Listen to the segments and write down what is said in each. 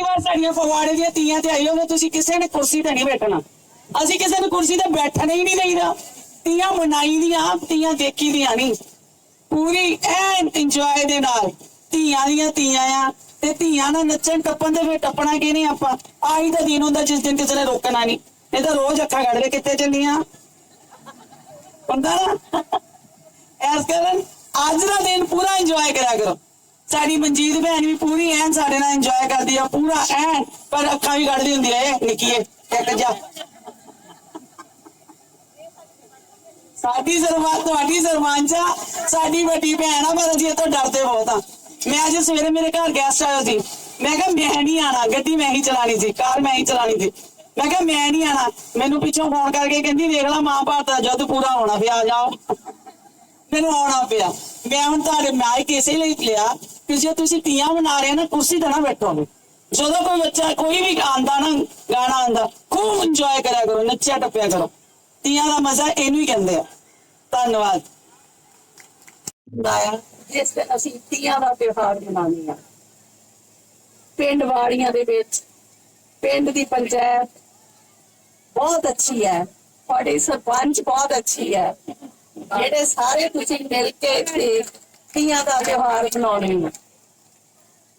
ਅਗਲੀ ਵਾਰ ਸਾਡੀਆਂ ਫਗਵਾੜੇ ਦੀਆਂ ਤੀਆਂ ਤੇ ਆਈ ਹੋਵੇ ਤੁਸੀਂ ਕਿਸੇ ਨੇ ਕੁਰਸੀ ਤੇ ਨਹੀਂ ਬੈਠਣਾ? ਅਸੀਂ ਕਿਸੇ ਨੂੰ ਕੁਰਸੀ ਤੇ ਬੈਠਣ ਹੀ ਨਹੀਂ ਦੇਈਦਾ। ਤੀਆਂ ਮਨਾਈ ਦੀਆਂ ਤੀਆਂ ਦੇਖੀ ਦੀਆਂ ਨਹੀਂ। ਪੂਰੀ ਐਨ ਇੰਜੋਏ ਦੇ ਨਾਲ ਧੀਆਂ ਦੀਆਂ ਤੀਆਂ ਆ ਤੇ ਧੀਆਂ ਨਾਲ ਨੱਚਣ ਟੱਪਣ ਦੇ ਫਿਰ ਟੱਪਣਾ ਕਿ ਨਹੀਂ ਆਪਾਂ? ਆਹੀ ਤਾਂ ਦਿਨ ਹੁੰਦਾ ਜਿਸ ਦਿਨ ਕਿਸੇ ਨੇ ਰੋਕਣਾ ਨਹੀਂ। ਇਹ ਤਾਂ ਰੋਜ਼ ਅੱਖਾਂ ਕੱਢ ਕੇ ਕਿੱਥੇ ਚੱਲੀਆਂ? ਹੁੰਦਾ ਨਾ? ਐਸ ਕਰਨ, ਅੱਜ ਦਾ ਦਿਨ ਪੂਰਾ ਇੰਜੋਏ ਕਰਿਆ ਕਰੋ। ਸਾਡੀ ਮਨਜੀਤ ਭੈਣ ਵੀ ਪੂਰੀ ਐਨ ਸਾਡੇ ਨਾਲ ਇੰਜੋਏ ਕਰਦੀ ਆ, ਪੂਰਾ ਐਨ, ਪਰ ਅੱਖਾਂ ਵੀ ਕੱਢਦੀ ਹੁੰਦੀ ਐ ਨਿੱਕੀਏ, ਇੱਕ ਜਾ। ਸਾਡੀ ਜ਼ਰਮਾਨ ਤੁਹਾਡੀ ਜ਼ਰਮਾਨਚਾ ਸਾਡੀ ਵੱਡੀ ਭੈਣ ਆ, ਪਰ ਅਸੀਂ ਇਹ ਤੋਂ ਡਰਦੇ ਬਹੁਤ ਆ। ਮੈਂ ਅੱਜ ਸਵੇਰੇ ਮੇਰੇ ਘਰ ਗੈਸਟ ਆਇਆ ਸੀ। ਮੈਂ ਕਿਹਾ, ਮੈਂ ਨਹੀਂ ਆਣਾ ਗੱਡੀ ਮੈਂ ਹੀ ਚਲਾਣੀ ਸੀ, ਕਾਰ ਮੈਂ ਹੀ ਚਲਾਣੀ ਸੀ। ਮੈਂ ਕਿਹਾ, ਮੈਂ ਨਹੀਂ ਆਣਾ ਮੈਨੂੰ ਪਿੱਛੋਂ ਫੋਨ ਕਰਕੇ ਕਹਿੰਦੀ, ਦੇਖ ਲੈ ਮਾਂ ਭਾਰਤ ਦਾ ਜੁੱਧ ਪੂਰਾ ਹੋਣਾ ਪਿਆ, ਜਾਓ। ਮੈਨੂੰ ਆਉਣਾ ਪਿਆ। ਮੈਂ ਹੁਣ ਤੁਹਾਡੇ ਮਾਈਕ ਇਸੇ ਲਈ ਲਿਆ। ਕਿ ਜੇ ਤੁਸੀਂ ਤੀਆਂ ਮਨਾ ਰਹੇ ਹੋ ਨਾ, ਕੁਰਸੀ ਤੇ ਨਾ ਬੈਠੋਗੇ। ਜਦੋਂ ਕੋਈ ਬੱਚਾ, ਕੋਈ ਵੀ ਆਂਦਾ ਨਾ, ਗਾਣਾ ਆਂਦਾ ਖੂਬ ਇੰਜੋਏ ਕਰਿਆ ਕਰੋ, ਨੱਚਿਆ ਟੱਪਿਆ ਕਰੋ। ਤੀਆਂ ਦਾ ਮਜ਼ਾ ਇਹਨੂੰ ਹੀ ਕਹਿੰਦੇ ਆ। ਧੰਨਵਾਦ। ਲਾਇਆ। ਜਿਸ ਤੇ ਅਸੀਂ ਤੀਆਂ ਦਾ ਤਿਉਹਾਰ ਮਨਾਉਂਦੇ ਹਾਂ। ਪਿੰਡ ਵਾੜੀਆਂ ਦੇ ਵਿੱਚ, ਪਿੰਡ ਦੀ ਪੰਚਾਇਤ ਬਹੁਤ ਅੱਛੀ ਹੈ। ਤੁਹਾਡੀ ਸਰਪੰਚ ਬਹੁਤ ਅੱਛੀ ਹੈ। ਜਿਹੜੇ ਸਾਰੇ ਤੁਸੀਂ ਮਿਲ ਕੇ ਇੱਥੇ ਤੀਆਂ ਦਾ ਤਿਉਹਾਰ ਮਨਾਉਣੇ ਹੋ।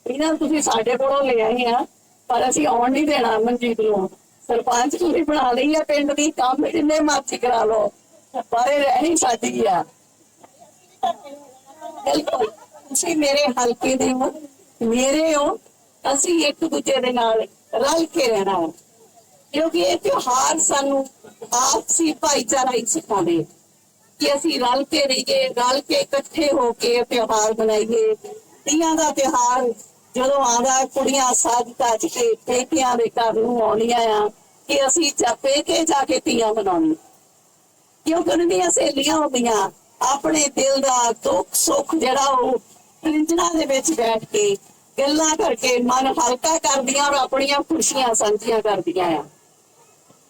ਇਹਨਾਂ ਨੂੰ ਤੁਸੀਂ ਸਾਡੇ ਕੋਲੋਂ ਲੈ ਆਏ ਆ, ਪਰ ਅਸੀਂ ਆਉਣ ਨਹੀਂ ਦੇਣਾ ਮਨਜੀਤ ਨੂੰ। ਸਰਪੰਚ ਤੁਸੀਂ ਬਣਾ ਲਈ ਆ ਪਿੰਡ ਦੀ, ਕੰਮ ਜਿੰਨੇ ਮਰਜ਼ੀ ਕਰਾ ਲਓ, ਪਰ ਇਹ ਰਹਿਣੀ ਸਾਡੀ ਆ। ਬਿਲਕੁਲ, ਤੁਸੀਂ ਮੇਰੇ ਹਲਕੇ ਦੇ ਹੋ, ਮੇਰੇ ਹੋ, ਅਸੀਂ ਇੱਕ ਦੂਜੇ ਦੇ ਨਾਲ ਰਲ ਕੇ ਰਹਿਣਾ ਕਿਉਂਕਿ ਇਹ ਤਿਉਹਾਰ ਸਾਨੂੰ ਆਪਸੀ ਭਾਈਚਾਰਾ ਹੀ ਸਿਖਾਉਂਦੇ ਕਿ ਅਸੀਂ ਰਲ ਕੇ ਰਹੀਏ, ਰਲ ਕੇ ਇਕੱਠੇ ਹੋ ਕੇ ਤਿਉਹਾਰ ਮਨਾਈਏ। ਤੀਆਂ ਦਾ ਤਿਉਹਾਰ ਜਦੋਂ ਆਉਂਦਾ, ਕੁੜੀਆਂ ਸਾਜ ਕੱਜ ਕੇ ਪੇਕਿਆਂ ਦੇ ਘਰ ਨੂੰ ਆਉਣੀਆਂ ਆ ਕਿ ਅਸੀਂ ਚਾਪੇ ਕੇ ਜਾ ਕੇ ਤੀਆਂ ਮਨਾਉਣੀਆਂ ਕਿਉਂਕਿ ਉਹਨਾਂ ਦੀਆਂ ਸਹੇਲੀਆਂ ਹੁੰਦੀਆਂ? ਆਪਣੇ ਦਿਲ ਦਾ ਦੁੱਖ ਸੁੱਖ ਜਿਹੜਾ ਉਹ ਪਿੰਜਣਾ ਦੇ ਵਿੱਚ ਬੈਠ ਕੇ ਗੱਲਾਂ ਕਰਕੇ ਮਨ ਹਲਕਾ ਕਰਦੀਆਂ ਔਰ ਆਪਣੀਆਂ ਖੁਸ਼ੀਆਂ ਸਾਂਝੀਆਂ ਕਰਦੀਆਂ ਆ।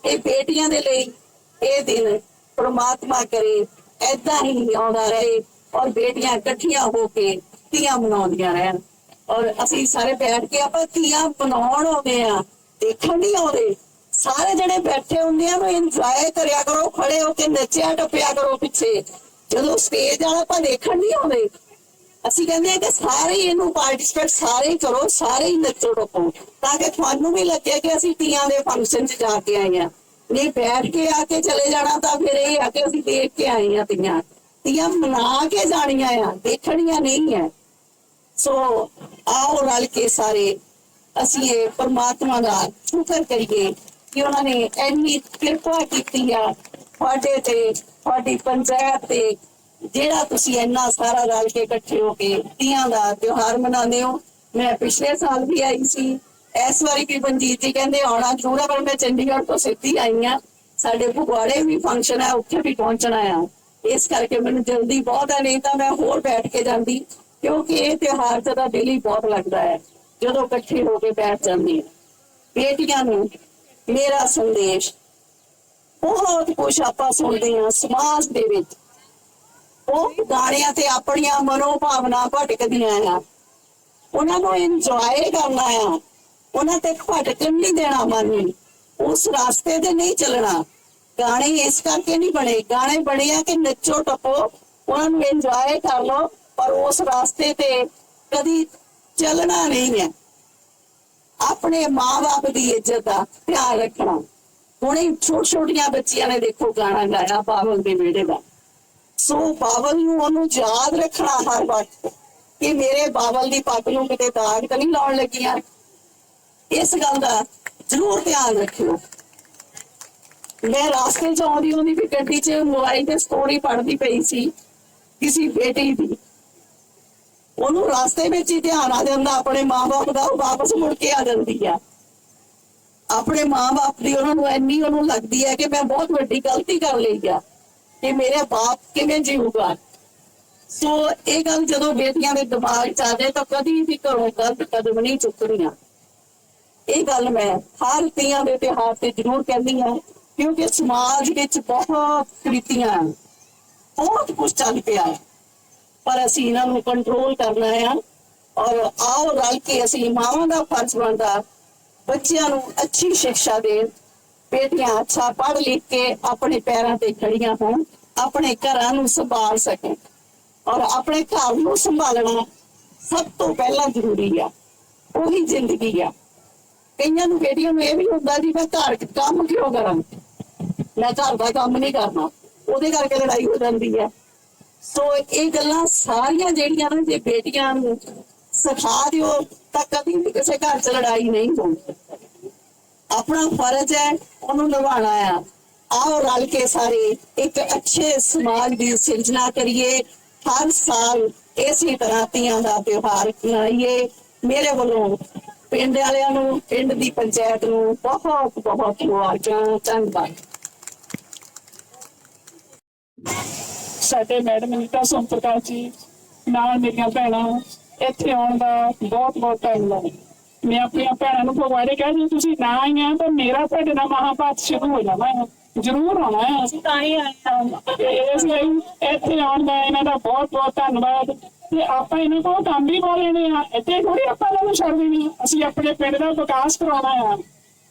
ਇਹ ਬੇਟੀਆਂ ਦੇ ਲਈ ਇਹ ਦਿਨ ਪ੍ਰਮਾਤਮਾ ਕਰੇ, ਏਦਾਂ ਹੀ ਆਉਂਦਾ ਰਹੇ ਔਰ ਬੇਟੀਆਂ ਇਕੱਠੀਆਂ ਹੋ ਕੇ ਤੀਆਂ ਮਨਾਉਂਦੀਆਂ ਰਹਿਣ। ਔਰ ਅਸੀਂ ਸਾਰੇ ਬੈਠ ਕੇ ਆਪਾਂ ਤੀਆਂ ਮਨਾਉਣ ਆਉਂਦੇ ਆ ਦੇਖਣ ਨਹੀਂ ਆਉਂਦੇ। ਸਾਰੇ ਜਿਹੜੇ ਬੈਠੇ ਹੁੰਦੇ ਆ ਨੂੰ ਇੰਜੋਏ ਕਰਿਆ ਕਰੋ, ਖੜੇ ਹੋ ਕੇ ਨੱਚਿਆ, ਟੱਪਿਆ ਕਰੋ ਪਿੱਛੇ। ਜਦੋਂ ਸਟੇਜ ਵਾਲਾ ਆਪਾਂ ਦੇਖਣ ਨਹੀਂ ਆਉਂਦੇ, ਅਸੀਂ ਕਹਿੰਦੇ ਆ ਕਿ ਸਾਰੇ ਇਹਨੂੰ ਪਾਰਟਿਸਿਪੇਟ ਸਾਰੇ ਕਰੋ, ਸਾਰੇ ਹੀ ਨੱਚੋ ਟੱਪੋ, ਤਾਂ ਕਿ ਤੁਹਾਨੂੰ ਵੀ ਲੱਗੇ ਕਿ ਅਸੀਂ ਤੀਆਂ ਦੇ ਫੰਕਸ਼ਨ 'ਚ ਜਾ ਕੇ ਆਏ ਆ ਨਹੀਂ ਬੈਠ ਕੇ ਆ ਕੇ ਚਲੇ ਜਾਣਾ, ਤਾਂ ਫਿਰ ਇਹ ਆ ਕੇ ਅਸੀਂ ਦੇਖ ਕੇ ਆਏ ਆ ਤੀਆਂ ਤੀਆਂ ਮਨਾ ਕੇ ਜਾਣੀਆਂ ਆ, ਦੇਖਣੀਆਂ ਨਹੀਂ ਆ। ਸੋ ਆਓ ਰਲ ਕੇ ਸਾਰੇ ਅਸੀਂ ਇਹ ਪਰਮਾਤਮਾ ਦਾ ਸ਼ੁਕਰ ਕਰੀਏ ਕਿ ਉਹਨਾਂ ਨੇ ਇੰਨੀ ਕਿਰਪਾ ਕੀਤੀ ਆ ਤੁਹਾਡੇ ਤੇ ਤੁਹਾਡੀ ਪੰਚਾਇਤ ਤੇ, ਜਿਹੜਾ ਤੁਸੀਂ ਇੰਨਾ ਸਾਰਾ ਰਲ ਕੇ ਇਕੱਠੇ ਹੋ ਕੇ ਤੀਆਂ ਦਾ ਤਿਉਹਾਰ ਮਨਾਉਂਦੇ ਹੋ। ਮੈਂ ਪਿਛਲੇ ਸਾਲ ਵੀ ਆਈ ਸੀ। ਇਸ ਵਾਰੀ ਵੀ ਮਨਜੀਤ ਜੀ ਕਹਿੰਦੇ ਆਉਣਾ ਜ਼ਰੂਰ ਆ, ਪਰ ਮੈਂ ਚੰਡੀਗੜ੍ਹ ਤੋਂ ਸਿੱਧੀ ਆਈ ਆ ਸਾਡੇ ਫਗਵਾੜੇ ਵੀ ਫੰਕਸ਼ਨ ਹੈ ਉੱਥੇ ਵੀ ਪਹੁੰਚਣਾ ਆ। ਇਸ ਕਰਕੇ ਮੈਨੂੰ ਜਲਦੀ ਬਹੁਤ ਹੈ ਨਹੀਂ ਤਾਂ ਮੈਂ ਹੋਰ ਬੈਠ ਕੇ ਜਾਂਦੀ। ਕਿਉਂਕਿ ਇਹ ਤਿਉਹਾਰ ਤੇ ਦਿਲ ਹੀ ਬਹੁਤ ਲੱਗਦਾ ਹੈ। ਜਦੋਂ ਇਕੱਠੇ ਹੋ ਕੇ ਬੈਠ ਜਾਂਦੇ ਹਾਂ, ਬੇਟੀਆਂ ਨੂੰ ਮੇਰਾ ਸੰਦੇਸ਼, ਬਹੁਤ ਕੁਝ ਆਪਾਂ ਸੁਣਦੇ ਹਾਂ ਸਮਾਜ ਦੇ ਵਿੱਚ। ਉਹ ਗਾਣਿਆਂ ਤੇ ਆਪਣੀਆਂ ਮਨੋਭਾਵਨਾ ਭਟਕਦੀਆਂ ਆ। ਉਹਨਾਂ ਨੂੰ ਇੰਜੋਏ ਕਰਨਾ ਆ। ਉਹਨਾਂ ਤੇ ਭਟਕਣ ਨਹੀਂ ਦੇਣਾ ਮਨ ਨੂੰ। ਉਸ ਰਾਸਤੇ ਤੇ ਨਹੀਂ ਚੱਲਣਾ। ਗਾਣੇ ਇਸ ਕਰਕੇ ਨਹੀਂ ਬਣੇ। ਗਾਣੇ ਬਣੇ ਆ ਕਿ ਨੱਚੋ, ਟੱਪੋ। ਉਹਨਾਂ ਨੂੰ ਇੰਜੋਏ ਕਰ ਲਓ। ਪਰ ਉਸ ਰਾਸਤੇ ਤੇ ਕਦੀ ਚੱਲਣਾ ਨਹੀਂ ਹੈ। ਆਪਣੇ ਮਾਂ-ਬਾਪ ਦੀ ਇੱਜ਼ਤ ਦਾ ਧਿਆਨ ਰੱਖਣਾ। ਹੁਣੇ ਛੋਟ ਛੋਟੀਆਂ ਬੱਚੀਆਂ ਨੇ ਦੇਖੋ ਗਾਣਾ ਗਾਇਆ ਬਾਬਲ ਦੇ ਵਿਹੜੇ ਦਾ। ਸੋ ਬਾਬਲ ਨੂੰ ਉਹਨੂੰ ਯਾਦ ਰੱਖਣਾ ਹਰ ਵਕਤ ਕਿ ਮੇਰੇ ਬਾਵਲ ਦੀ ਪੱਗ ਨੂੰ ਕਿਤੇ ਦਾਗ ਤਾਂ ਨਹੀਂ ਲਾਉਣ ਲੱਗੀਆਂ। ਇਸ ਗੱਲ ਦਾ ਜ਼ਰੂਰ ਧਿਆਨ ਰੱਖਿਓ। ਮੈਂ ਰਾਸਤੇ 'ਚ ਆਉਂਦੀ ਹੁੰਦੀ ਵੀ ਗੱਡੀ 'ਚ ਮੋਬਾਈਲ ਤੇ ਸਟੋਰੀ ਪੜ੍ਹਦੀ ਪਈ ਸੀ। ਕਿਸੇ ਬੇਟੀ ਦੀ। ਉਹਨੂੰ ਰਸਤੇ ਵਿੱਚ ਹੀ ਧਿਆਨ ਆ ਜਾਂਦਾ, ਆਪਣੇ ਮਾਪੇ ਦਾ, ਉਹ ਵਾਪਸ ਮੁੜ ਕੇ ਆ ਜਾਂਦੀ ਆ। ਆਪਣੇ ਮਾਪੇ ਦੀ ਉਹਨਾਂ ਨੂੰ ਇੰਨੀ ਉਹਨੂੰ ਲੱਗਦੀ ਹੈ ਕਿ ਮੈਂ ਬਹੁਤ ਵੱਡੀ ਗਲਤੀ ਕਰ ਲਈ ਆ ਕਿ ਮੇਰੇ ਬਾਪ ਕਿਵੇਂ ਜੀਊਗਾ। ਸੋ ਇਹ ਗੱਲ ਜਦੋਂ ਬੇਟੀਆਂ ਦੇ ਦਿਮਾਗ 'ਚ ਆ ਜਾਏ ਤਾਂ ਕਦੀ ਵੀ ਘਰੋਂ ਗਲਤ ਕਦਮ ਨਹੀਂ ਚੁੱਕਣੀਆਂ। ਇਹ ਗੱਲ ਮੈਂ ਹਰ ਤੀਆਂ ਦੇ ਤਿਉਹਾਰ ਤੇ ਜ਼ਰੂਰ ਕਹਿੰਦੀ ਹਾਂ, ਕਿਉਂਕਿ ਸਮਾਜ ਵਿੱਚ ਬਹੁਤ ਕ੍ਰਿਤੀਆਂ ਬਹੁਤ ਕੁਝ ਚੱਲ ਪਿਆ ਹੈ। ਪਰ ਅਸੀਂ ਇਹਨਾਂ ਨੂੰ ਕੰਟਰੋਲ ਕਰਨਾ ਆ। ਔਰ ਆਓ ਰਲ ਕੇ ਅਸੀਂ ਮਾਵਾਂ ਦਾ ਫਰਜ਼ ਬਣਦਾ, ਬੱਚਿਆਂ ਨੂੰ ਅੱਛੀ ਸਿੱਖਿਆ ਦੇਣ। ਬੇਟੀਆਂ ਅੱਛਾ ਪੜ੍ਹ ਲਿਖ ਕੇ ਆਪਣੇ ਪੈਰਾਂ ਤੇ ਖੜੀਆਂ ਹੋਣ, ਆਪਣੇ ਘਰਾਂ ਨੂੰ ਸੰਭਾਲ ਸਕਣ। ਔਰ ਆਪਣੇ ਘਰ ਨੂੰ ਸੰਭਾਲਣਾ ਸਭ ਤੋਂ ਪਹਿਲਾਂ ਜ਼ਰੂਰੀ ਆ। ਉਹੀ ਜ਼ਿੰਦਗੀ ਆ। ਕਈਆਂ ਨੂੰ ਬੇਟੀਆਂ ਨੂੰ ਇਹ ਵੀ ਹੁੰਦਾ ਜੀ, ਮੈਂ ਘਰ ਕੰਮ ਕਿਉਂ ਕਰਾਂ? ਮੈਂ ਘਰ ਦਾ ਕੰਮ ਨਹੀਂ ਕਰਨਾ। ਉਹਦੇ ਕਰਕੇ ਲੜਾਈ ਹੋ ਜਾਂਦੀ ਹੈ ਸੋ ਇਹ ਗੱਲਾਂ ਸਾਰੀਆਂ ਜਿਹੜੀਆਂ ਨਾ ਜੇ ਬੇਟੀਆਂ ਨੂੰ ਸਿਖਾ ਦਿਓ, ਤਾਂ ਕਦੀ ਵੀ ਕਿਸੇ ਘਰ 'ਚ ਲੜਾਈ ਨਹੀਂ ਹੋਣੀ। ਆਪਣਾ ਫਰਜ਼ ਹੈ, ਉਹਨੂੰ ਨਿਭਾਉਣਾ ਆ। ਆਓ ਰਲ ਕੇ ਸਾਰੇ ਇੱਕ ਅੱਛੇ ਸਮਾਜ ਦੀ ਸਿਰਜਣਾ ਕਰੀਏ। ਹਰ ਸਾਲ ਇਸੇ ਤਰ੍ਹਾਂ ਤੀਆਂ ਦਾ ਤਿਉਹਾਰ ਮਨਾਈਏ। ਮੇਰੇ ਵੱਲੋਂ ਪਿੰਡ ਵਾਲਿਆਂ ਨੂੰ, ਪਿੰਡ ਦੀ ਪੰਚਾਇਤ ਨੂੰ ਬਹੁਤ ਬਹੁਤ ਮੁਬਾਰਕਾਂ, ਧੰਨਵਾਦ। ਸਾਡੇ ਮੈਡਮ ਨੀਤਾ ਸੋਮ ਪ੍ਰਕਾਸ਼ ਜੀ ਨਾਲ ਮੇਰੀਆਂ ਭੈਣਾਂ ਇੱਥੇ ਆਉਣ ਦਾ ਬਹੁਤ ਬਹੁਤ ਧੰਨਵਾਦ ਮੈਂ ਆਪਣੀਆਂ ਭੈਣਾਂ ਨੂੰ ਫਗਵਾੜੇ ਕਹਿੰਦੀ ਤੁਸੀਂ ਨਾ ਆਈਆਂ ਤਾਂ ਮੇਰਾ ਤੁਹਾਡੇ ਨਾਲ ਮਹਾਭਾਰਤ ਸ਼ੁਰੂ ਹੋ ਜਾਣਾ ਹੈ। ਜ਼ਰੂਰ ਆਉਣਾ ਹੈ। ਅਸੀਂ ਤਾਂ ਹੀ ਆਏ ਇਸ ਲਈ ਇੱਥੇ ਆਉਣ ਦਾ ਇਹਨਾਂ ਦਾ ਬਹੁਤ ਬਹੁਤ ਧੰਨਵਾਦ। ਤੇ ਆਪਾਂ ਇਹਨਾਂ ਕੋਲ ਕੰਮ ਵੀ ਬਹੁਤ ਲੈਣੇ ਆ ਇੱਥੇ ਥੋੜੀ ਆਪਾਂ ਨੂੰ ਛੱਡ ਦੇਣੀ ਆ। ਅਸੀਂ ਆਪਣੇ ਪਿੰਡ ਦਾ ਵਿਕਾਸ ਕਰਾਉਣਾ ਆ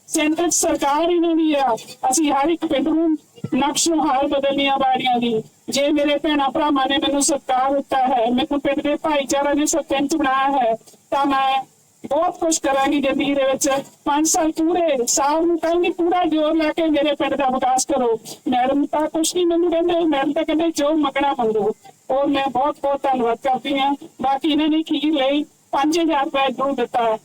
ਸੈਂਟਰ ਸਰਕਾਰ ਇਹਨਾਂ ਦੀ ਆ। ਅਸੀਂ ਹਰ ਇੱਕ ਪਿੰਡ ਨੂੰ ਨਕਸ਼ ਹਾਲ ਬਦਲਣੀਆਂ ਬਾੜੀਆਂ ਦੀ। ਜੇ ਮੇਰੇ ਭੈਣਾਂ ਭਰਾਵਾਂ ਨੇ ਮੈਨੂੰ ਸਤਿਕਾਰ ਦਿੱਤਾ ਹੈ, ਮੈਨੂੰ ਪਿੰਡ ਦੇ ਭਾਈਚਾਰਾ ਨੇ ਸਰਪੰਚ ਬਣਾਇਆ ਹੈ, ਤਾਂ ਮੈਂ ਬਹੁਤ ਕੁਝ ਕਰਾਂਗੀ ਜ਼ਿੰਦਗੀ ਦੇ ਵਿੱਚ। 5 ਸਾਲ ਪੂਰੇ, ਸਾਲ ਨੂੰ ਕਹਿੰਦੀ ਪੂਰਾ ਜ਼ੋਰ ਲਾ ਕੇ ਮੇਰੇ ਪਿੰਡ ਦਾ ਵਿਕਾਸ ਕਰੋ। ਮੈਡਮ ਤਾਂ ਕੁਛ ਨਹੀਂ ਮੈਨੂੰ ਕਹਿੰਦੇ, ਮੈਡਮ ਤਾਂ ਕਹਿੰਦੇ, ਜੋ ਮੰਗਣਾ ਮੰਗੋ। ਔਰ ਮੈਂ ਬਹੁਤ ਬਹੁਤ ਧੰਨਵਾਦ ਕਰਦੀ ਹਾਂ। ਬਾਕੀ ਇਹਨਾਂ ਨੇ ਖੀਰ ਲਈ 5000 ਰੁਪਏ ਜ਼ਰੂਰ ਦਿੱਤਾ। ਹੈ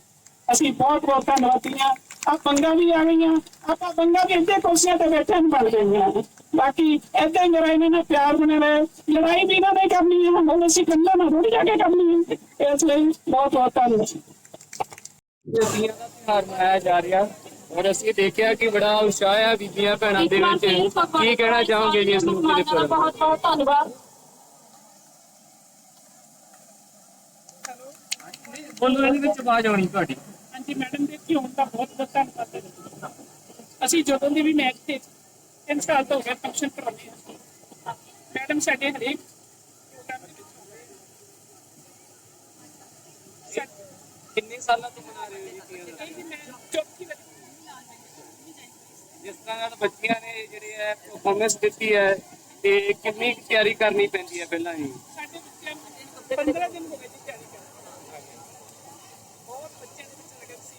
ਅਸੀਂ ਬਹੁਤ ਬਹੁਤ ਧੰਨਵਾਦੀ ਹਾਂ। ਆ ਬੰਗਾ ਵੀ ਆ ਗਈਆਂ। ਆਪਾਂ ਬੰਗਾ ਵੀ ਇੱਥੇ ਕੁਰਸੀਆਂ ਤੇ ਬੈਠੇ ਨੂੰ ਬਣ ਗਈਆਂ ਬਾਕੀ ਏਦਾਂ ਹੀ ਮੇਰਾ ਇਹਨਾਂ ਨਾਲ ਪਿਆਰ ਬਣੇ ਰਹੇ ਲੜਾਈ ਵੀ ਇਹਨਾਂ ਨੇ ਕਰਨੀ ਹੈ ਹੁਣ ਅਸੀਂ ਕੰਨਾਂ ਨਾਲ ਥੋੜੀ ਜਾ ਕੇ ਕਰਨੀ ਹੈ ਇਸ ਲਈ ਬਹੁਤ ਬਹੁਤ ਧੰਨਵਾਦ। ਬੀਬੀਆਂ ਦਾ ਤਿਉਹਾਰ ਮਨਾਇਆ ਜਾ ਰਿਹਾ। ਔਰ ਅਸੀਂ ਦੇਖਿਆ ਕਿ ਬੜਾ ਉਤਸ਼ਾਹ ਹੈ ਬੀਬੀਆਂ ਭੈਣਾਂ ਦੇ ਵਿੱਚ। ਕੀ ਕਹਿਣਾ ਚਾਹੋਗੇ ਜੀ ਇਸ ਮੁੱਦੇ ਦੇ ਉੱਪਰ ਬਹੁਤ ਬਹੁਤ ਧੰਨਵਾਦ। ਬੋਲੋ ਇਹਦੇ ਵਿੱਚ ਆਵਾਜ਼ ਆਉਣੀ ਤੁਹਾਡੀ। ਹਾਂਜੀ ਮੈਡਮ ਦੇ ਕਿਉਂ ਦਾ ਬਹੁਤ ਬਹੁਤ ਧੰਨਵਾਦ ਹੈ ਅਸੀਂ ਜਦੋਂ ਦੀ ਵੀ ਮੈਚ ਤੇ ਤਿੰਨ ਸਾਲ ਤੋਂ ਹੋ ਗਏ ਫੰਕਸ਼ਨ ਕਰਾਉਂਦੇ ਹਾਂ ਮੈਡਮ ਸਾਡੇ ਹਰੇਕ ਪ੍ਰੋਗਰਾਮ ਦੇ ਵਿੱਚ ਆਉਂਦੇ ਆ। ਸਾਡੇ- ਕਿੰਨੇ ਸਾਲਾਂ ਤੋਂ ਮਨਾ ਰਹੇ ਹੋ ਜੀ ਤੀਆਂ ਦਾ ਇਹ ਜੀ ਮੈਂ ਚੌਥੀ ਵਾਰੀ ਜਿਸ ਤਰ੍ਹਾਂ ਨਾਲ ਬੱਚੀਆਂ ਨੇ ਜਿਹੜੇ ਹੈ ਪਰਫਾਰਮੈਂਸ ਦਿੱਤੀ ਹੈ ਤੇ ਕਿੰਨੀ ਕੁ ਤਿਆਰੀ ਕਰਨੀ ਪੈਂਦੀ ਹੈ ਪਹਿਲਾਂ ਹੀ ਸਾਡੇ ਬੱਚਿਆਂ ਨੂੰ 15 ਦਿਨ ਹੋ ਗਏ ਜੀ ਤਿਆਰੀ ਕਰਦੇ ਬਹੁਤ ਬੱਚਿਆਂ ਦੇ ਵਿੱਚ ਲਗਨ ਸੀ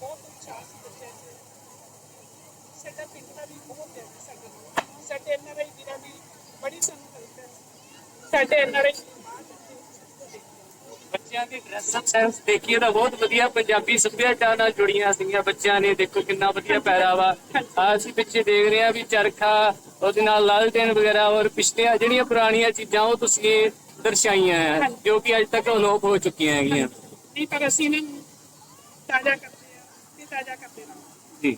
ਬਹੁਤ ਉਤਸ਼ਾਹ ਸੀ ਬੱਚਿਆਂ 'ਚ ਸਾਡਾ ਪਿੰਡ ਦਾ ਵੀ ਬਹੁਤ ਹੈ ਸਾਡੇ ਨਾਲ। ਸਾਡੇ ਐਨਆਰਆਈ ਵੀਰਾਂ ਦੀ ਬੜੀ ਸਾਨੂੰ ਹੈਲਪ ਹੈ ਸਾਡੇ ਐਨਆਰਆਈ ਬੱਚਿਆਂ ਦੀ ਡਰੈਸ ਅਪ ਸੈਂਸ ਦੇਖੀਏ ਤਾਂ ਬਹੁਤ ਵਧੀਆ ਪੰਜਾਬੀ ਸੱਭਿਆਚਾਰ ਨਾਲ ਜੁੜੀਆਂ ਸੀਗੀਆਂ ਬੱਚਿਆਂ ਨੇ। ਦੇਖੋ ਕਿੰਨਾ ਵਧੀਆ ਪਹਿਰਾਵਾ। ਆ ਅਸੀਂ ਪਿੱਛੇ ਦੇਖ ਰਹੇ ਆ ਵੀ ਚਰਖਾ ਉਹਦੇ ਨਾਲ ਲਾਲਟੇਨ ਵਗੈਰਾ ਔਰ ਪਿਛਲੀਆਂ ਜਿਹੜੀਆਂ ਪੁਰਾਣੀਆਂ ਚੀਜ਼ਾਂ ਉਹ ਤੁਸੀਂ ਦਰਸਾਈਆਂ ਹੈ ਜੋ ਕਿ ਅੱਜ ਤੱਕ ਅਲੋਪ ਹੋ ਚੁੱਕੀਆਂ ਹੈਗੀਆਂ। ਨਹੀਂ ਪਰ ਅਸੀਂ ਇਹਨਾਂ ਨੂੰ ਤਾਜ਼ਾ ਕਰਦੇ ਆ ਤੇ ਤਾਜ਼ਾ ਕਰਦੇ ਰਹਾਂਗੇ। ਜੀ।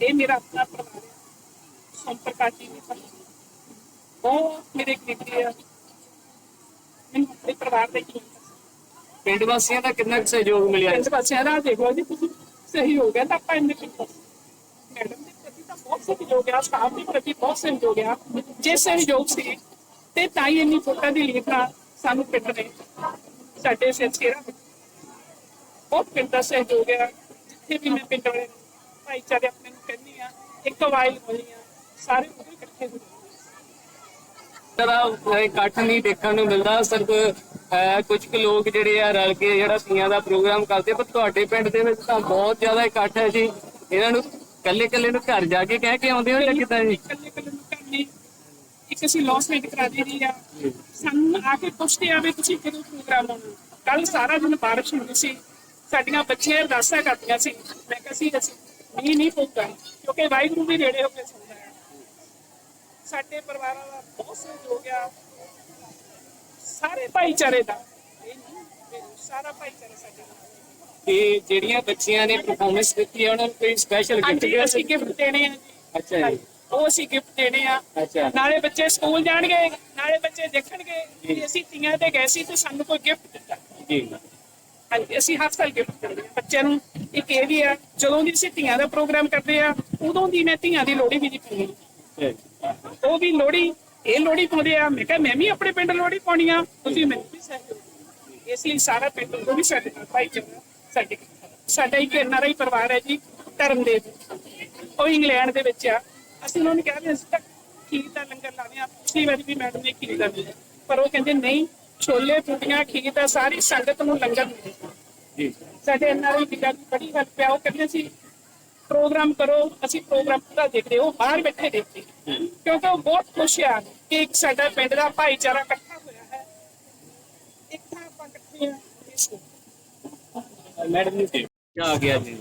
ਇਹ ਮੇਰਾ ਆਪਣਾ ਪਰਿਵਾਰ ਹੈ। ਸੰਪਰਕਾਤੀ ਨੇ ਪਰ ਉਹ ਮੇਰੇ ਕਰੀਬੀ ਆ। ਮੈਨੂੰ ਆਪਣੇ ਪਰਿਵਾਰ ਦੇ ਕੀ ਪਿੰਡ ਵਾਸੀਆਂ ਦਾ ਕਿੰਨਾ ਕੁ ਸਹਿਯੋਗ ਮਿਲਿਆ? ਇਸ ਪਾਸੇ ਨਾ ਦੇਖੋ ਜੀ, ਤੁਸੀਂ ਸਹੀ ਹੋ ਗਿਆ ਤਾਂ ਆਪਾਂ ਇੰਨੇ ਕਿਉਂ ਮੈਡਮ ਦੇ ਪ੍ਰਤੀ ਤਾਂ ਬਹੁਤ ਸਹਿਯੋਗ ਆ ਸਟਾਫ ਦੇ ਪ੍ਰਤੀ ਬਹੁਤ ਸਹਿਯੋਗ ਆ। ਜੇ ਸਹਿਯੋਗ ਸੀ, ਤੇ ਤਾਂ ਹੀ ਇੰਨੀ ਫੋਟੋ ਦੀ ਲੀਕ ਸਾਨੂੰ ਪਿੰਡ ਨੇ, ਸਾਡੇ ਸਿਰ ਬਹੁਤ ਪਿੰਡ ਦਾ ਸਹਿਯੋਗ ਆ, ਜਿੱਥੇ ਵੀ ਮੈਂ ਪਿੰਡ ਵਾਲੇ ਭਾਈਚਾਰੇ ਆਪਣੇ ਨੂੰ ਕਹਿੰਦੀ ਆ, ਇੱਕ ਵਾਈਲ ਹੋਈ ਆ, ਸਾਰੇ ਉਹਦੇ ਇਕੱਠੇ ਹੋਏ ਤਰ੍ਹਾਂ ਇਕੱਠ ਨਹੀਂ ਦੇਖਣ ਨੂੰ ਮਿਲਦਾ, ਸਿਰਫ ਕੁਝ ਕੁ ਲੋਕ ਜਿਹੜੇ ਆ ਰਲ ਕੇ ਜਿਹੜਾ ਤੀਆਂ ਦਾ ਪ੍ਰੋਗਰਾਮ ਕਰਦੇ ਪਰ ਤੁਹਾਡੇ ਪਿੰਡ ਦੇ ਵਿੱਚ ਤਾਂ ਬਹੁਤ ਜ਼ਿਆਦਾ ਇਕੱਠ ਹੈ ਜੀ। ਇਹਨਾਂ ਨੂੰ ਕੱਲੇ ਕੱਲੇ ਨੂੰ ਘਰ ਜਾ ਕੇ ਕਹਿ ਕੇ ਆਉਂਦੇ ਹੋ ਜਾਂ ਕਿੱਦਾਂ ਜੀ? ਇਕੱਲੇ ਇਕੱਲੇ ਨੂੰ ਕਰਨੀ ਇੱਕ ਅਸੀਂ ਲੌਸਮੈਂਟ ਕਰਾ ਦਿੱਤੀ ਆ ਸਾਨੂੰ ਆ ਕੇ ਪੁੱਛਦੇ ਆ ਤੁਸੀਂ ਕਦੋਂ ਪ੍ਰੋਗਰਾਮ ਆਉਣਾ ਕੱਲ ਸਾਰਾ ਦਿਨ ਬਾਰਿਸ਼ ਹੁੰਦੀ ਸੀ, ਸਾਡੀਆਂ ਬੱਚੀਆਂ ਅਰਦਾਸਾਂ ਕਰਦੀਆਂ ਸੀ। ਮੈਂ ਕਿਹਾ ਸੀ, ਅਸੀਂ ਨਹੀਂ ਨਹੀਂ ਪਊਗਾ, ਕਿਉਂਕਿ ਵਾਹਿਗੁਰੂ ਵੀ ਨੇੜੇ ਹੋ ਕੇ ਸੁਣਦਾ ਸਾਡੇ ਪਰਿਵਾਰਾਂ ਦਾ ਬਹੁਤ ਸਹਿਯੋਗ ਆ। ਸਾਰੇ ਭਾਈਚਾਰੇ ਦਾ। ਇਹ ਨਹੀਂ ਵੀ ਸਾਰਾ ਭਾਈਚਾਰਾ ਸਾਡੇ ਨਾਲ। ਤੇ ਜਿਹੜੀਆਂ ਬੱਚੀਆਂ ਨੇ ਪਰਫਾਰਮੈਂਸ ਦਿੱਤੀ ਹੈ ਉਹਨਾਂ ਨੂੰ ਕੋਈ ਸਪੈਸ਼ਲ ਗਿਫਟ ਹਾਂਜੀ ਅਸੀਂ ਗਿਫਟ ਦੇਣੇ ਆ ਜੀ। ਅੱਛਾ ਜੀ। ਉਹ ਅਸੀਂ ਗਿਫਟ ਦੇਣੇ ਆ। ਅੱਛਾ। ਨਾਲੇ ਬੱਚੇ ਸਕੂਲ ਜਾਣਗੇ ਨਾਲੇ ਬੱਚੇ ਦੇਖਣਗੇ ਕਿ ਅਸੀਂ ਤੀਆਂ ਤੇ ਗਏ ਸੀ ਤੇ ਸਾਨੂੰ ਕੋਈ ਗਿਫਟ ਦਿੱਤਾ। ਜੀ। ਹਾਂਜੀ ਅਸੀਂ ਹਰ ਸਾਲ ਗਿਫਟ ਦਿੰਦੇ ਹਾਂ ਬੱਚਿਆਂ ਨੂੰ। ਇੱਕ ਇਹ ਵੀ ਆ ਜਦੋਂ ਦੀ ਅਸੀਂ ਤੀਆਂ ਦਾ ਪ੍ਰੋਗਰਾਮ ਕਰਦੇ ਆ ਉਦੋਂ ਦੀ ਮੈਂ ਤੀਆਂ ਦੀ ਲੋਹੜੀ ਵੀ ਨਹੀਂ ਪਾਉਂਦੀ। ਉਹ ਵੀ ਲੋਹੜੀ ਇਹ ਲੋਹੜੀ ਪਾਉਂਦੇ ਆ। ਮੈਂ ਕਿਹਾ ਮੈਂ ਵੀ ਆਪਣੇ ਪਿੰਡ ਲੋਹੜੀ ਪਾਉਣੀ ਆ। ਤੁਸੀਂ ਮੈਨੂੰ ਵੀ ਸਹਿਯੋਗ। ਇਸ ਲਈ ਸਾਰਾ ਪਿੰਡ ਉਹ ਵੀ ਸਾਡੇ ਨਾਲ ਭਾਈਚਾਰਾ ਸਾਡੇ। ਸਾਡਾ ਇੱਕ ਐਨਆਰਆਈ ਪਰਿਵਾਰ ਹੈ ਜੀ ਧਰਮਦੇਵ। ਉਹ ਇੰਗਲੈਂਡ ਦੇ ਵਿੱਚ ਆ। ਅਸੀਂ ਉਹਨਾਂ ਨੂੰ ਕਿਹਾ ਵੀ ਅਸੀਂ ਤਾਂ ਖੀਰ ਦਾ ਲੰਗਰ ਲਾਣੇ ਆ। ਪਿਛਲੀ ਵਾਰੀ ਵੀ ਮੈਡਮ ਨੇ ਖੀਰ ਦਾ ਦਿੱਤਾ। ਪਰ ਉਹ ਕਹਿੰਦੇ ਨਹੀਂ ਛੋਲੇ ਪੂਰੀਆਂ ਖੀਰ ਦਾ ਸਾਰੀ ਸੰਗਤ ਨੂੰ ਲੰਗਰ ਜੀ। ਸਾਡੇ ਐਨਆਰਆਈ ਦੀ ਬੜੀ ਹੈਲਪ ਆ। ਉਹ ਕਹਿੰਦੇ ਸੀ ਪ੍ਰੋਗਰਾਮ ਕਰੋ ਅਸੀਂ ਪ੍ਰੋਗਰਾਮ ਪੂਰਾ ਦੇਖਦੇ ਉਹ ਬਾਹਰ ਬੈਠੇ ਦੇਖਦੇ ਕਿਉਂਕਿ ਉਹ ਬਹੁਤ ਖੁਸ਼ ਆ ਕਿ ਇੱਕ ਸਾਡਾ ਪਿੰਡ ਦਾ ਭਾਈਚਾਰਾ ਇਕੱਠਾ ਹੋਇਆ ਹੈ। ਇੱਕ ਥਾਂ ਆਪਾਂ ਇਕੱਠੇ ਆ ਇਸ ਲਈ ਮੈਡਮ ਨੇ ਕੀ ਆ ਗਿਆ ਜੀ?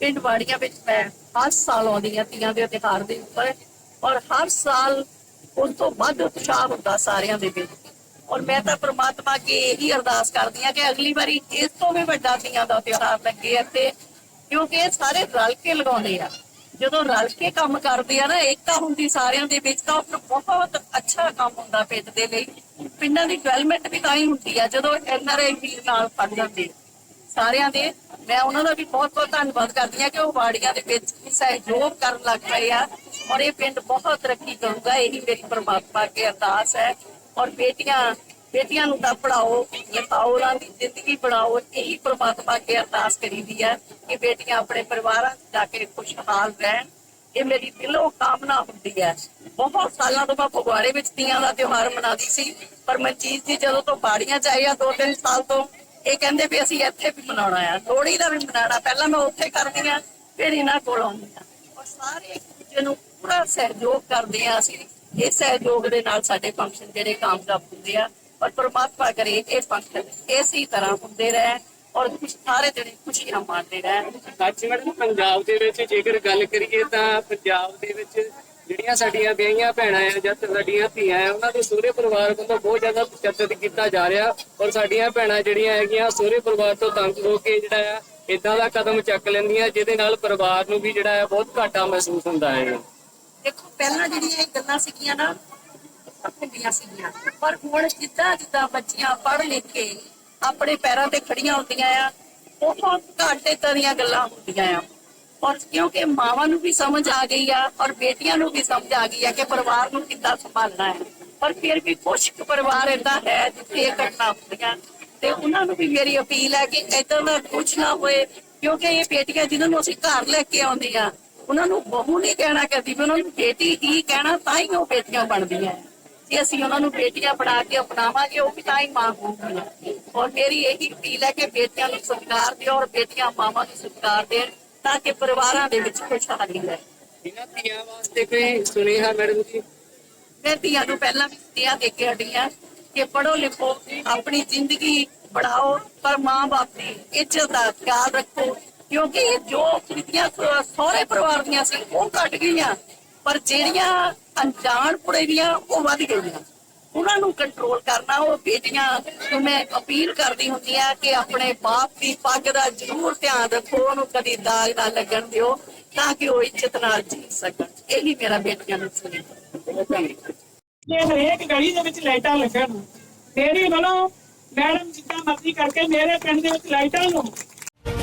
ਪਿੰਡ ਵਾੜੀਆਂ ਵਿੱਚ ਮੈਂ ਹਰ ਸਾਲ ਆਉਂਦੀ ਹਾਂ ਤੀਆਂ ਦੇ ਤਿਉਹਾਰ ਦੇ ਉੱਪਰ ਔਰ ਹਰ ਸਾਲ ਉਸ ਤੋਂ ਵੱਧ ਉਤਸ਼ਾਹ ਹੁੰਦਾ ਸਾਰਿਆਂ ਦੇ ਵਿੱਚ ਔਰ ਮੈਂ ਤਾਂ ਪ੍ਰਮਾਤਮਾ ਅੱਗੇ ਇਹੀ ਅਰਦਾਸ ਕਰਦੀ ਹਾਂ ਕਿ ਅਗਲੀ ਵਾਰੀ ਇਸ ਤੋਂ ਵੀ ਵੱਡਾ ਤੀਆਂ ਦਾ ਤਿਉਹਾਰ ਲੱਗੇ ਅਤੇ ਕਿਉਂਕਿ ਇਹ ਸਾਰੇ ਰਲ ਕੇ ਲਗਾਉਂਦੇ ਆ। ਜਦੋਂ ਰਲ ਕੇ ਕੰਮ ਕਰਦੇ ਆ ਨਾ, ਏਕਤਾ ਹੁੰਦੀ ਸਾਰਿਆਂ ਦੇ ਵਿੱਚ, ਤਾਂ ਉਹ ਬਹੁਤ ਅੱਛਾ ਕੰਮ ਹੁੰਦਾ ਪਿੰਡ ਦੇ ਲਈ। ਪਿੰਡਾਂ ਦੀ ਡਿਵੈਲਪਮੈਂਟ ਵੀ ਤਾਂ ਹੀ ਹੁੰਦੀ ਆ, ਜਦੋਂ ਐਨਆਰਆਈ ਵੀਰ ਨਾਲ ਫੜ ਜਾਂਦੇ ਸਾਰਿਆਂ ਦੇ, ਮੈਂ ਉਹਨਾਂ ਦਾ ਵੀ ਬਹੁਤ ਬਹੁਤ ਧੰਨਵਾਦ ਕਰਦੀ ਹਾਂ ਕਿ ਉਹ ਵਾੜੀਆਂ ਦੇ ਵਿੱਚ ਵੀ ਸਹਿਯੋਗ ਕਰਨ ਲੱਗ ਪਏ ਆ। ਔਰ ਇਹ ਪਿੰਡ ਬਹੁਤ ਤਰੱਕੀ ਕਰੂਗਾ, ਇਹੀ ਮੇਰੀ ਪ੍ਰਮਾਤਮਾ ਅੱਗੇ ਅਰਦਾਸ ਹੈ। ਔਰ ਬੇਟੀਆਂ ਬੇਟੀਆਂ ਨੂੰ ਤਾਂ ਪੜਾਓ ਲਿਖਾਓ ਉਹਨਾਂ ਦੀ ਜ਼ਿੰਦਗੀ ਬਣਾਓ, ਇਹੀ ਪ੍ਰਮਾਤਮਾ ਅੱਗੇ ਅਰਦਾਸ ਕਰੀਦੀ ਹੈ ਕਿ ਬੇਟੀਆਂ ਆਪਣੇ ਪਰਿਵਾਰਾਂ 'ਚ ਜਾ ਕੇ ਖੁਸ਼ਹਾਲ ਰਹਿਣ। ਇਹ ਮੇਰੀ ਦਿਲੋਂ ਕਾਮਨਾ ਹੁੰਦੀ ਹੈ ਬਹੁਤ ਸਾਲਾਂ ਤੋਂ ਮੈਂ ਫਗਵਾੜੇ ਵਿੱਚ ਤੀਆਂ ਦਾ ਤਿਉਹਾਰ ਮਨਾਉਂਦੀ ਸੀ, ਪਰ ਮਨਜੀਤ ਜੀ ਜਦੋਂ ਤੋਂ ਬਾੜੀਆਂ ਚ ਆਏ ਦੋ ਤਿੰਨ ਸਾਲ ਤੋਂ, ਇਹ ਕਹਿੰਦੇ ਵੀ ਅਸੀਂ ਇੱਥੇ ਵੀ ਮਨਾਉਣਾ ਆ, ਲੋਹੜੀ ਦਾ ਵੀ ਮਨਾਉਣਾ। ਪਹਿਲਾਂ ਮੈਂ ਉੱਥੇ ਕਰਦੀ ਆ, ਫਿਰ ਇਹਨਾਂ ਕੋਲ ਆਉਂਦੀ ਆ। ਔਰ ਸਾਰੇ ਇੱਕ ਦੂਜੇ ਨੂੰ ਪੂਰਾ ਸਹਿਯੋਗ ਕਰਦੇ ਆ ਅਸੀਂ। ਇਹ ਸਹਿਯੋਗ ਦੇ ਨਾਲ ਸਾਡੇ ਫੰਕਸ਼ਨ ਜਿਹੜੇ ਕਾਮਯਾਬ ਹੁੰਦੇ ਆ ਔਰ ਪ੍ਰਮਾਤਮਾ ਕਰੇ ਇਹ ਫੰਕਸ਼ਨ ਇਸੇ ਤਰ੍ਹਾਂ ਹੁੰਦੇ ਰਹੇ ਔਰ ਖੁਸ਼ ਸਾਰੇ ਜਿਹੜੇ ਖੁਸ਼ੀਆਂ ਮਾਣਦੇ ਰਹਿਣ। ਅੱਜ ਮੈਡਮ ਪੰਜਾਬ ਦੇ ਵਿੱਚ ਜੇਕਰ ਗੱਲ ਕਰੀਏ ਤਾਂ ਪੰਜਾਬ ਦੇ ਵਿੱਚ ਜਿਹੜੀਆਂ ਸਾਡੀਆਂ ਵਿਆਹੀਆਂ ਭੈਣਾਂ ਆ ਜਾਂ ਸਾਡੀਆਂ ਧੀਆਂ ਆ ਉਹਨਾਂ ਦੇ ਸਹੁਰੇ ਪਰਿਵਾਰ ਵੱਲੋਂ ਬਹੁਤ ਜ਼ਿਆਦਾ ਤਸ਼ੱਦਦ ਕੀਤਾ ਜਾ ਰਿਹਾ ਔਰ ਸਾਡੀਆਂ ਭੈਣਾਂ ਜਿਹੜੀਆਂ ਹੈਗੀਆਂ ਸਹੁਰੇ ਪਰਿਵਾਰ ਤੋਂ ਤੰਗ ਹੋ ਕੇ ਜਿਹੜਾ ਆ ਇਦਾਂ ਦਾ ਕਦਮ ਚੱਕ ਲੈਂਦੀਆਂ ਜਿਹਦੇ ਨਾਲ ਪਰਿਵਾਰ ਨੂੰ ਵੀ ਜਿਹੜਾ ਹੈ ਬਹੁਤ ਘਾਟਾ ਮਹਿਸੂਸ ਹੁੰਦਾ ਹੈ। ਦੇਖੋ ਪਹਿਲਾਂ ਜਿਹੜੀਆਂ ਇਹ ਗੱਲਾਂ ਸੀਗੀਆਂ ਨਾ ਹੁੰਦੀਆਂ ਸੀਗੀਆਂ। ਪਰ ਹੁਣ ਜਿੱਦਾਂ ਜਿੱਦਾਂ ਬੱਚੀਆਂ ਪੜ੍ਹ ਲਿਖ ਕੇ ਆਪਣੇ ਪੈਰਾਂ ਤੇ ਖੜੀਆਂ ਹੁੰਦੀਆਂ ਆ, ਬਹੁਤ ਘੱਟ ਏਦਾਂ ਦੀਆਂ ਗੱਲਾਂ ਹੁੰਦੀਆਂ ਆ। ਔਰ ਕਿਉਂਕਿ ਮਾਵਾਂ ਨੂੰ ਵੀ ਸਮਝ ਆ ਗਈ ਆ ਔਰ ਬੇਟੀਆਂ ਨੂੰ ਵੀ ਸਮਝ ਆ ਗਈ ਆ ਕਿ ਪਰਿਵਾਰ ਨੂੰ ਕਿੱਦਾਂ ਸੰਭਾਲਣਾ ਹੈ। ਪਰ ਫਿਰ ਵੀ ਕੁਝ ਪਰਿਵਾਰ ਏਦਾਂ ਹੈ ਜਿੱਥੇ ਇਹ ਘਟਨਾ ਹੁੰਦੀਆਂ। ਤੇ ਉਹਨਾਂ ਨੂੰ ਵੀ ਮੇਰੀ ਅਪੀਲ ਹੈ ਕਿ ਏਦਾਂ ਦਾ ਕੁਝ ਨਾ ਹੋਏ, ਕਿਉਂਕਿ ਇਹ ਬੇਟੀਆਂ ਜਿਨ੍ਹਾਂ ਨੂੰ ਅਸੀਂ ਘਰ ਲੈ ਕੇ ਆਉਂਦੇ ਆ, ਉਹਨਾਂ ਨੂੰ ਬਹੂ ਨਹੀਂ ਕਹਿਣਾ ਕਦੀ ਵੀ ਉਹਨਾਂ ਨੂੰ ਬੇਟੀ ਹੀ ਕਹਿਣਾ ਤਾਂ ਹੀ ਉਹ ਬੇਟੀਆਂ ਬਣਦੀਆਂ। ਜੇ ਅਸੀਂ ਉਹਨਾਂ ਨੂੰ ਬੇਟੀਆਂ ਬਣਾ ਕੇ ਅਪਣਾਵਾਂਗੇ ਉਹ ਵੀ ਤਾਂ ਹੀ ਮਾਂ ਹੋਣਗੀਆਂ ਔਰ ਮੇਰੀ ਇਹੀ ਅਪੀਲ ਹੈ ਕਿ ਬੇਟੀਆਂ ਨੂੰ ਸਤਿਕਾਰ ਦਿਓ ਔਰ ਬੇਟੀਆਂ ਮਾਵਾਂ ਨੂੰ ਸਤਿਕਾਰ ਦੇਣ ਤਾਂ ਕਿ ਪਰਿਵਾਰਾਂ ਦੇ ਵਿੱਚ ਖੁਸ਼ਹਾਲੀ ਰਹੇ। ਇਹਨਾਂ ਧੀਆਂ ਵਾਸਤੇ ਕੋਈ ਸੁਨੇਹਾ ਮੈਡਮ ਜੀ? ਮੈਂ ਧੀਆਂ ਨੂੰ ਪਹਿਲਾਂ ਵੀ ਧੀਆਂ ਦੇ ਕੇ ਹਟੀਆਂ ਕਿ ਪੜੋ ਲਿਖੋ ਆਪਣੀ ਜ਼ਿੰਦਗੀ ਬਣਾਓ ਪਰ ਮਾਂ-ਬਾਪ ਦੀ ਇੱਜ਼ਤ ਦਾ ਖਿਆਲ ਰੱਖੋ ਕਿਉਂਕਿ ਜੋ ਕੁੜੀਆਂ ਸਹੁਰੇ ਪਰਿਵਾਰ ਦੀਆਂ ਸੀ ਉਹ ਘਟ ਗਈਆਂ ਪਰ ਜਿਹੜੀਆਂ ਅਣਜਾਣ ਪੁੜੇ ਉਹ ਵੱਧ ਗਈਆਂ। ਉਹਨਾਂ ਨੂੰ ਕੰਟਰੋਲ ਕਰਨਾ, ਉਹ ਬੇਟੀਆਂ ਨੂੰ ਮੈਂ ਅਪੀਲ ਕਰਦੀ ਹੁੰਦੀ ਆ ਕਿ ਆਪਣੇ ਬਾਪ ਦੀ ਪੱਗ ਦਾ ਜ਼ਰੂਰ ਧਿਆਨ ਰੱਖੋ, ਉਹਨੂੰ ਕਦੀ ਦਾਗ ਨਾ ਲੱਗਣ ਦਿਓ, ਤਾਂ ਕਿ ਉਹ ਇੱਜ਼ਤ ਨਾਲ ਜੀ ਸਕਣ। ਇਹ ਵੀ ਮੇਰਾ ਬੇਟੀਆਂ ਨੂੰ ਸੁਣੀ ਕਿ ਹਰੇਕ ਗਲੀ ਦੇ ਵਿੱਚ ਲਾਈਟਾਂ ਲੱਗਣ, ਮੇਰੀ ਵੱਲੋਂ ਮੈਡਮ ਜਿੱਦਾਂ ਮਰਜ਼ੀ ਕਰਕੇ ਮੇਰੇ ਪਿੰਡ ਦੇ ਵਿੱਚ ਲਾਈਟਾਂ ਨੂੰ